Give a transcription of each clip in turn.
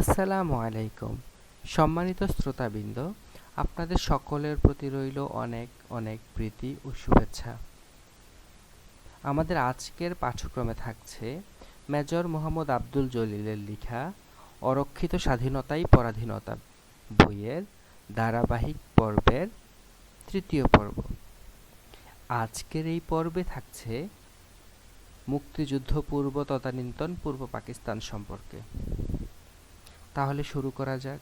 আসসালামু আলাইকুম। সম্মানিত শ্রোতাবৃন্দ, আপনাদের সকলের প্রতি রইল অনেক অনেক প্রীতি ও শুভেচ্ছা। আমাদের আজকের পাঠ্যক্রমে থাকছে মেজর মোহাম্মদ আব্দুল জলিলের লেখা অরক্ষিত স্বাধীনতাই পরাধীনতা বইয়ের ধারাবাহিক পর্বের তৃতীয় পর্ব। আজকের এই পর্বে থাকছে মুক্তিযুদ্ধ পূর্ব তদানীন্তন পূর্ব পাকিস্তান সম্পর্কে। তাহলে শুরু করা যাক।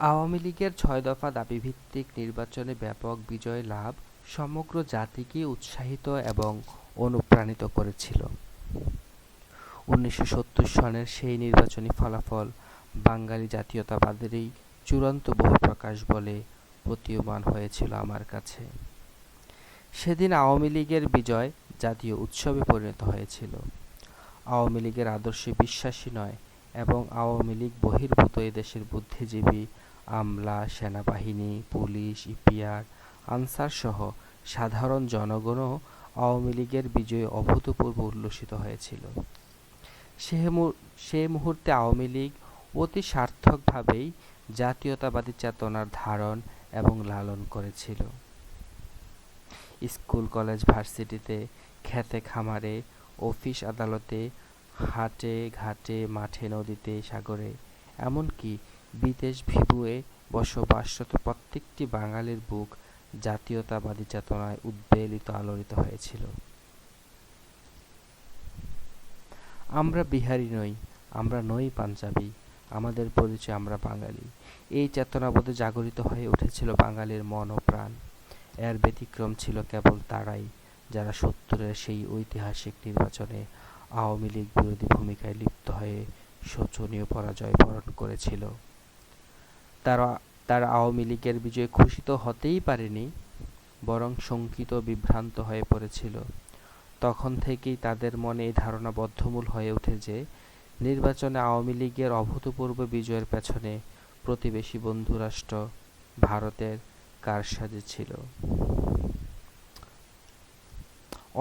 আওয়ামী লীগের ছয় দফা দাবিভিত্তিক নির্বাচনে ব্যাপক বিজয় লাভ সমগ্র জাতিকে উৎসাহিত এবং অনুপ্রাণিত করেছিল। উনিশশো সনের সেই নির্বাচনী ফলাফল বাঙালি জাতীয়তাবাদেরই চূড়ান্ত বহিঃপ্রকাশ বলে প্রতীয়মান হয়েছিল আমার কাছে। সেদিন আওয়ামী লীগের বিজয় জাতীয় উৎসবে পরিণত হয়েছিল। আওয়ামী লীগের আদর্শে বিশ্বাসী নয় এবং আওয়ামী লীগ বহির্ভূত এদেশের বুদ্ধিজীবী, আমলা, সেনাবাহিনী, পুলিশ, ইপিআর আনসার সহ সাধারণ জনগণও আওয়ামী লীগের বিজয়ে অভূতপূর্ব উল্লসিত হয়েছিল। সে মুহূর্তে আওয়ামী লীগ অতি সার্থকভাবেই জাতীয়তাবাদী চেতনার ধারণ এবং লালন করেছিল। স্কুল, কলেজ, ভার্সিটিতে খেতে খামারে অফিস আদালতে, হাটে ঘাটে, মাঠে, নদীতে, সাগরে। এমনকি বিদেশ ভিবুয়ে বসবাসরত প্রত্যেকটি বাঙালির বুক জাতীয়তাবাদী চেতনায় উদ্বেলিত, আলোড়িত হয়েছিল। আমরা বিহারি নই, আমরা নই পাঞ্জাবি, আমাদের পরিচয় আমরা বাঙালি। এই চেতনাবোধে জাগরিত হয়ে উঠেছিল বাঙালির মন ও প্রাণ। এর ব্যতিক্রম ছিল কেবল তারাই। যারা সত্তরের সেই ঐতিহাসিক নির্বাচনে আওয়ামী লীগ বিরোধী ভূমিকায় লিপ্ত হয়ে শোচনীয় পরাজয় বরণ করেছিল। তারা তারা আওয়ামী লীগের বিজয়ে খুশি তো হতেই পারেনি, বরং শঙ্কিত, বিভ্রান্ত হয়ে পড়েছিল। তখন থেকেই তাদের মনে এই ধারণা বদ্ধমূল হয়ে ওঠে যে, নির্বাচনে আওয়ামী লীগের অভূতপূর্ব বিজয়ের পেছনে প্রতিবেশী বন্ধুরাষ্ট্র ভারতের কারসাজি ছিল।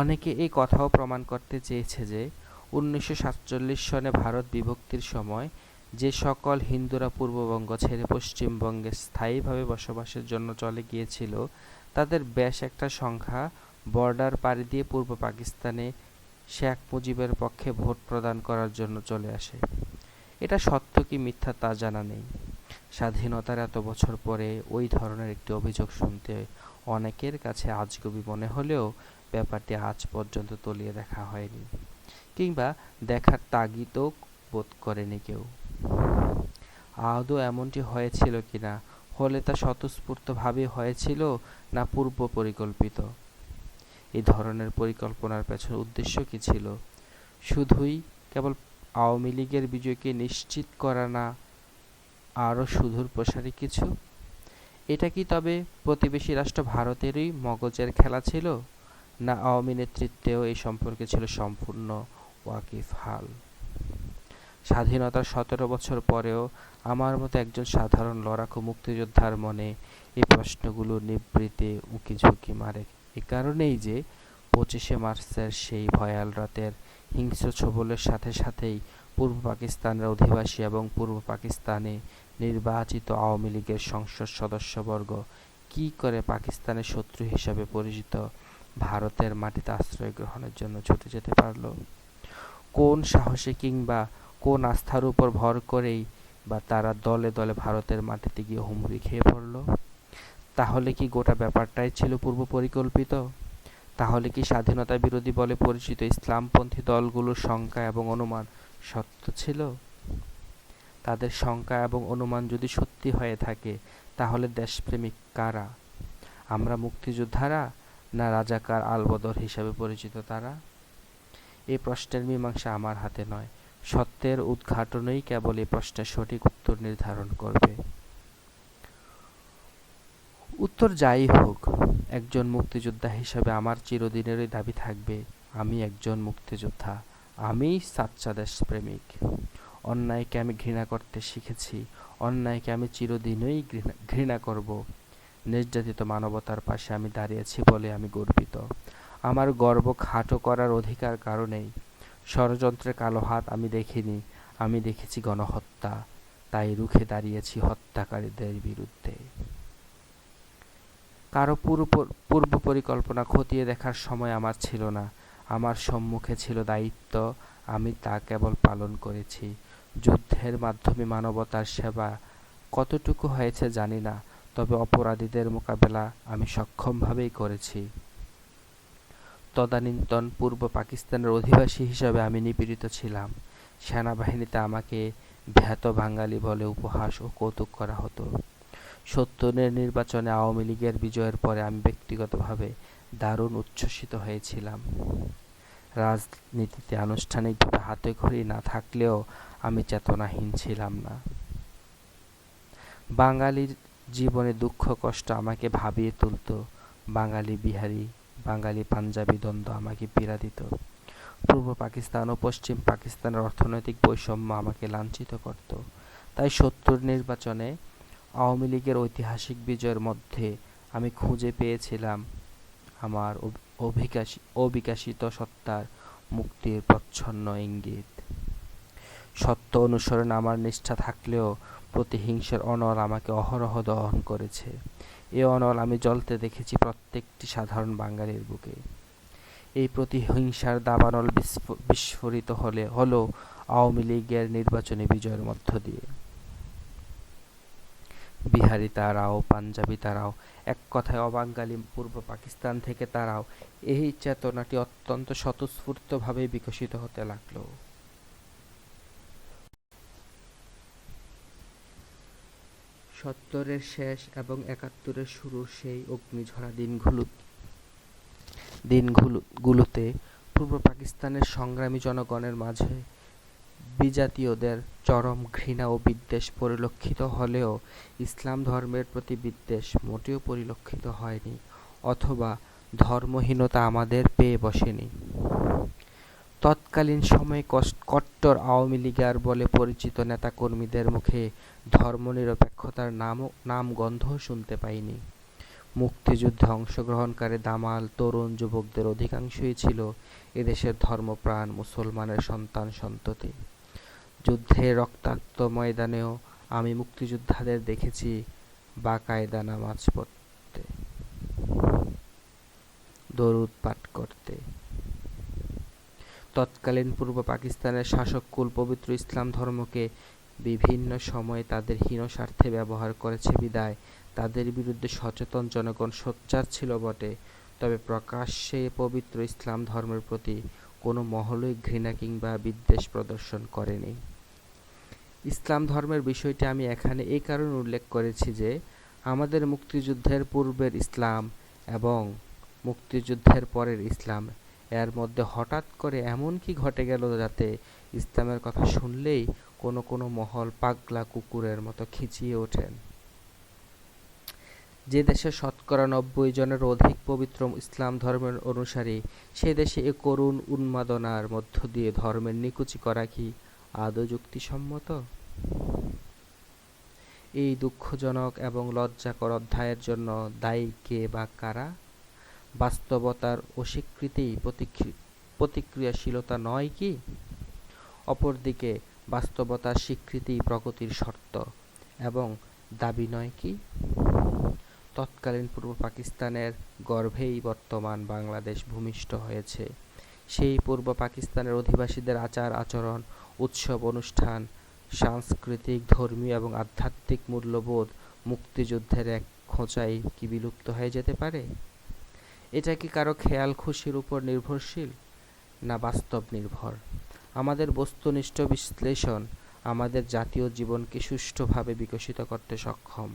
অনেকে এই কথাও প্রমাণ করতে চেয়েছে যে উনিশশো সাতচল্লিশ সনে ভারত বিভক্তির সময় যে সকল হিন্দুরা পূর্ববঙ্গ ছেড়ে পশ্চিমবঙ্গে স্থায়ীভাবে বসবাসের জন্য চলে গিয়েছিল, তাদের বেশ একটা সংখ্যা বর্ডার পাড়ি দিয়ে পূর্ব পাকিস্তানে শেখ মুজিবের পক্ষে ভোট প্রদান করার জন্য চলে আসে। এটা সত্য কি মিথ্যা তা জানা নেই। স্বাধীনতার এত বছর পরে ওই ধরনের একটি অভিযোগ শুনতে অনেকের কাছে আজগবি মনে হলেও ব্যাপারটি আজ পর্যন্ত তলিয়ে দেখা হয়নি, কিংবা দেখার তাগিদও বোধ করেনি কেউ। আদৌ এমনটি হয়েছিল কিনা, হলে তা স্বতঃস্ফূর্তভাবে হয়েছিল না পূর্ব পরিকল্পিত? এই ধরনের পরিকল্পনার পেছনে উদ্দেশ্য কি ছিল? শুধুই কেবল আওয়ামী লীগের বিজয়কে নিশ্চিত করা না, আরও সুদূর প্রসারী কিছু? এটা কি তবে প্রতিবেশী রাষ্ট্র ভারতেরই মগজের খেলা ছিল? না আওয়ামী নেতৃত্বেও এই সম্পর্কে ছিল সম্পূর্ণ ওয়াকিফ হাল। স্বাধীনতার সতেরো বছর পরেও আমার মতো একজন সাধারণ লড়াকু মুক্তিযোদ্ধার মনে এই প্রশ্নগুলো নিবৃতে উঁকি ঝুঁকি মারে। এ কারণেই যে পঁচিশে মার্চের সেই ভয়াল রাতের হিংস্র ছবলের সাথে সাথেই পূর্ব পাকিস্তানের অধিবাসী এবং পূর্ব পাকিস্তানে নির্বাচিত আওয়ামী লীগের সংসদ সদস্যবর্গ কি করে পাকিস্তানের শত্রু হিসাবে পরিচিত ভারতের মাটিতে আশ্রয় গ্রহণের জন্য ছুটে যেতে পারল। কোন সাহসে কিংবা কোন আস্থার উপর ভর করেই বা তারা দলে দলে ভারতের মাটিতে গিয়ে হুমড়ি খেয়ে পড়ল? তাহলে কি গোটা ব্যাপারটাই ছিল পূর্ব পরিকল্পিত? তাহলে কি স্বাধীনতা বিরোধী বলে পরিচিত ইসলামপন্থী দলগুলোর সংখ্যা এবং অনুমান সত্য ছিল? তাদের শঙ্কা এবং অনুমান যদি সত্যি হয়ে থাকে, তাহলে দেশপ্রেমিক কারা? আমরা মুক্তিযোদ্ধারা না রাজাকার আলবদর হিসাবে পরিচিত তারা? এই প্রশ্নের মীমাংসা আমার হাতে নয়। সত্যের উদ্ঘাটনই কেবল এই প্রশ্নের সঠিক উত্তর নির্ধারণ করবে। উত্তর যাই হোক, একজন মুক্তিযোদ্ধা হিসাবে আমার চিরদিনেরই দাবি থাকবে, আমি একজন মুক্তিযোদ্ধা আমি সাচ্চা দেশপ্রেমিক অন্যায়কে আমি ঘৃণা করতে শিখেছি, অন্যায়কে আমি চিরদিনই ঘৃণা করব। নির্যাতিত মানবতার পাশে আমি দাঁড়িয়েছি বলে আমি গর্বিত। আমার গর্ব খাটো করার অধিকার কারণেই ষড়যন্ত্রের কালো হাত আমি দেখিনি, আমি দেখেছি গণহত্যা, তাই রুখে দাঁড়িয়েছি হত্যাকারীদের বিরুদ্ধে। কারও পূর্ব পরিকল্পনা খতিয়ে দেখার সময় আমার ছিল না। আমার সম্মুখে ছিল দায়িত্ব, আমি তা কেবল পালন করেছি। যুদ্ধের মাধ্যমে মানবতার সেবা কতটুকু হয়েছে জানি না তবে অপরাধীদের মোকাবেলা আমি সক্ষমভাবেই করেছি। তদানীন্তন পূর্ব পাকিস্তানের অধিবাসী হিসাবে আমি নিপীড়িত ছিলাম। সেনাবাহিনীতে আমাকে ভ্যাত বাঙালি বলে উপহাস ও কৌতুক করা হতো। সত্তরের নির্বাচনে আওয়ামী লীগের বিজয়ের পরে আমি ব্যক্তিগতভাবে দারুণ উচ্ছ্বসিত হয়েছিলাম। রাজনীতিতে আনুষ্ঠানিকভাবে হাতে খড়ি না থাকলেও আমি চেতনাহীন ছিলাম না। বাঙালির জীবনে দুঃখ, কষ্ট আমাকে ভাবিয়ে তুলত। বাঙালি বিহারি, বাঙালি পাঞ্জাবি দ্বন্দ্ব আমাকে পীড়া দিত। পূর্ব পাকিস্তান ও পশ্চিম পাকিস্তানের অর্থনৈতিক বৈষম্য আমাকে লাঞ্ছিত করত। তাই সত্তর নির্বাচনে আওয়ামী লীগের ঐতিহাসিক বিজয়ের মধ্যে আমি খুঁজে পেয়েছিলাম আমার অভিকাশী, অবিকাশিত সত্তার মুক্তির প্রচ্ছন্ন ইঙ্গিত। সত্য অনুসরণ আমার নিষ্ঠা থাকলেও প্রতিহিংসার অনল আমাকে অহরহ দহন করেছে। এ অনল আমি জ্বলতে দেখেছি প্রত্যেকটি সাধারণ বাঙালির বুকে। এই প্রতিহিংসার দাবানল বিস্ফোরিত হলে, হলো আওয়ামী লীগের নির্বাচনী বিজয়ের মধ্য দিয়ে। বিহারি তারাও, পাঞ্জাবি তারাও, এক কথায় অবাঙ্গালি পূর্ব পাকিস্তান থেকে তারাও এই চেতনাটি অত্যন্ত স্বতঃস্ফূর্তভাবে বিকশিত হতে লাগল। সত্তরের শেষ এবং একাত্তরের শুরুর সেই অগ্নিঝরা দিনগুলো। দিনগুলোতে পূর্ব পাকিস্তানের সংগ্রামী জনগণের মাঝে বিজাতীয়দের চরম ঘৃণা ও বিদ্বেষ পরিলক্ষিত হলেও ইসলাম ধর্মের প্রতি বিদ্বেষ মোটেও পরিলক্ষিত হয়নি, অথবা ধর্মহীনতা আমাদের পেয়ে বসেনি। তৎকালীন সময়ে কট্টর আওয়ামী লীগার বলে পরিচিত নেতাকর্মীদের মুখে ধর্মনিরপেক্ষতার নামও নাম গন্ধও শুনতে পাইনি। মুক্তিযুদ্ধে অংশগ্রহণকারী দামাল তরুণ যুবকদের অধিকাংশই ছিল এদেশের ধর্মপ্রাণ, মুসলমানের সন্তান, সন্ততি। যুদ্ধের রক্তাক্ত ময়দানেও আমি মুক্তিযোদ্ধাদের দেখেছি বাকায়দা নামাজ পড়তে, দরুদ পাঠ করতে। তৎকালীন পূর্ব পাকিস্তানের শাসক কুল পবিত্র ইসলাম ধর্মকে বিভিন্ন সময়ে তাদের হীন স্বার্থে ব্যবহার করেছে বিদায়। তাদের বিরুদ্ধে সচেতন জনগণ সোচ্চার ছিল বটে। তবে প্রকাশ্যে পবিত্র ইসলাম ধর্মের প্রতি কোনো মহলই ঘৃণা কিংবা বিদ্বেষ প্রদর্শন করেনি। ইসলাম ধর্মের বিষয়টি আমি এখানে এই কারণে উল্লেখ করেছি যে, আমাদের মুক্তিযুদ্ধের পূর্বের ইসলাম এবং মুক্তিযুদ্ধের পরের ইসলাম এর মধ্যে হঠাৎ করে এমন কি ঘটে গেল যাতে ইসলামের কথা শুনলেই কোনো কোনো মহল পাগলা কুকুরের মতো খিচিয়ে ওঠেন। যে দেশে শতকরা নব্বই জনের অধিক পবিত্র ইসলাম ধর্মের অনুসারী, সে দেশে এ করুণ উন্মাদনার মধ্য দিয়ে ধর্মের নিকুচি করা কি আদৌ যুক্তিসম্মত? এই দুঃখজনক এবং লজ্জাকর অধ্যায়ের জন্য দায়ী কে বা কারা? বাস্তবতার অস্বীকৃতি প্রতিক্রিয়াশীলতা নয় কি? অপরদিকে বাস্তবতার স্বীকৃতি প্রগতির শর্ত এবং দাবি নয় কি? তৎকালীন পূর্ব পাকিস্তানের গর্ভেই বর্তমান বাংলাদেশ ভূমিষ্ঠ হয়েছে। সেই পূর্ব পাকিস্তানের অধিবাসীদের আচার, আচরণ, উৎসব, অনুষ্ঠান, সাংস্কৃতিক, ধর্মীয় এবং আধ্যাত্মিক মূল্যবোধ মুক্তিযুদ্ধের এক খোঁচাই কি বিলুপ্ত হয়ে যেতে পারে? এটা কি কারও খেয়াল খুশির উপর নির্ভরশীল? না, বাস্তব নির্ভর। আমাদের বস্তুনিষ্ঠ বিশ্লেষণ আমাদের জাতীয় জীবনকে সুষ্ঠুভাবে বিকশিত করতে সক্ষম।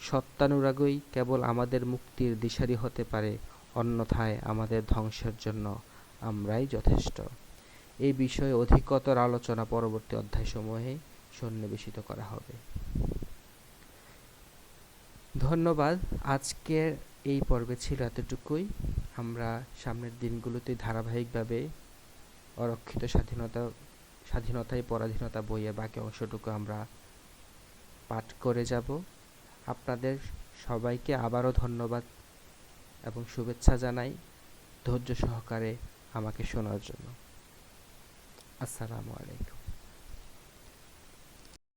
সত্যানুরাগই কেবল আমাদের মুক্তির দিশারি হতে পারে, অন্যথায় আমাদের ধ্বংসের জন্য আমরাই যথেষ্ট। এই বিষয়ে অধিকতর আলোচনা পরবর্তী অধ্যায় অধ্যায়সমূহে সন্নিবেশিত করা হবে। ধন্যবাদ। আজকের এই পর্বে ছিল এতটুকুই। আমরা সামনের দিনগুলোতে ধারাবাহিকভাবে অরক্ষিত স্বাধীনতা, স্বাধীনতায় পরাধীনতা বইয়ের বাকি অংশটুকু আমরা পাঠ করে যাব। আপনাদের সবাইকে আবারও ধন্যবাদ এবং শুভেচ্ছা জানাই। ধৈর্য সহকারে আমাকে শোনার জন্য। আসসালামু আলাইকুম।